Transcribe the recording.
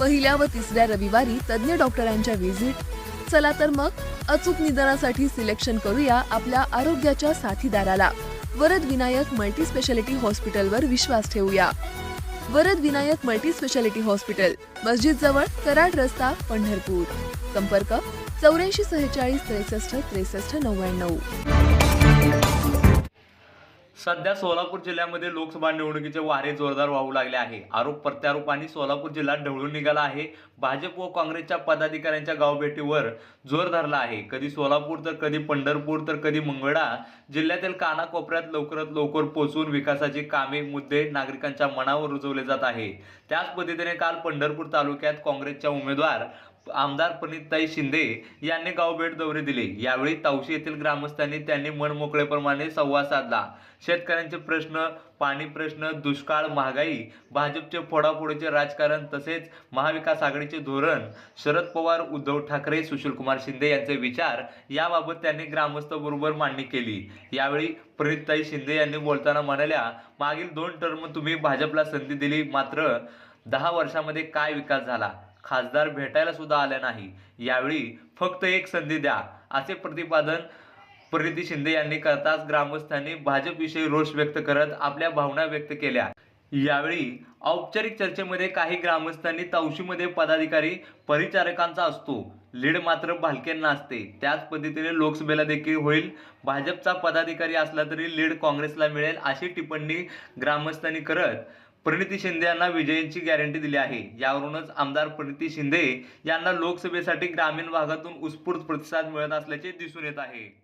पहिल्या व तिसऱ्या रविवारी तज्ज्ञ डॉक्टरांच्या व्हिजिट. चला तर मग अचूक निदानासाठी सिलेक्शन करूया आपल्या आरोग्याच्या साथीदाराला. वरद विनायक मल्टी स्पेशालिटी हॉस्पिटलवर विश्वास ठेवूया. Varad Vinayak multi speciality hospital मस्जिद जवळ कराड रस्ता पंढरपूर. संपर्क चौऱ्याऐंशी सेहेचाळीस त्रेसष्ट त्रेसष्ट नव्याण्णव. सध्या सोलापूर जिल्ह्यामध्ये लोकसभा निवडणुकीचे वारे जोरदार वाहू लागले आहे. आरोप प्रत्यारोपांनी सोलापूर जिल्हा ढवळून निघाला आहे. भाजप व काँग्रेसच्या पदाधिकाऱ्यांच्या गावभेटीवर जोर धरला आहे. कधी सोलापूर तर कधी पंढरपूर तर कधी मंगळा. जिल्ह्यातील कानाकोपऱ्यात लवकरात लवकर पोहोचून विकासाची कामे मुद्दे नागरिकांच्या मनावर रुजवले जात आहे. त्याच पद्धतीने काल पंढरपूर तालुक्यात काँग्रेसच्या उमेदवार आमदार प्रणितताई शिंदे यांनी गावभेट दौरे दिले. यावेळी तावशी येथील ग्रामस्थांनी त्यांनी मनमोकळेप्रमाणे संवाद साधला. शेतकऱ्यांचे प्रश्न पाणी प्रश्न दुष्काळ महागाई भाजपचे फोडाफोडीचे राजकारण तसेच महाविकास आघाडीचे धोरण शरद पवार उद्धव ठाकरे सुशीलकुमार शिंदे यांचे विचार याबाबत त्यांनी ग्रामस्थबरोबर मांडणी केली. यावेळी प्रणितताई शिंदे यांनी बोलताना म्हणाल्या मागील दोन टर्म तुम्ही भाजपला संधी दिली मात्र दहा वर्षामध्ये काय विकास झाला? खासदार भेटायला सुद्धा आले नाही. यावेळी फक्त एक संधी द्या असे प्रतिपादन प्रणिती शिंदे यांनी करताच ग्रामस्थांनी भाजपविषयी रोष व्यक्त करत आपल्या भावना व्यक्त केल्या. यावेळी औपचारिक चर्चेमध्ये काही ग्रामस्थांनी तवशीमध्ये पदाधिकारी परिचारकांचा असतो. लीड मात्र भालकेंना असते. त्याच पद्धतीने लोकसभेला देखील होईल. भाजपचा पदाधिकारी असला तरी लीड काँग्रेसला मिळेल अशी टिप्पणी ग्रामस्थांनी करत प्रणिती शिंदे यांना विजयांची गॅरंटी दिली आहे. यावरूनच आमदार प्रणिती शिंदे यांना लोकसभेसाठी ग्रामीण भागातून उत्स्फूर्त प्रतिसाद मिळत असल्याचे दिसून येत आहे.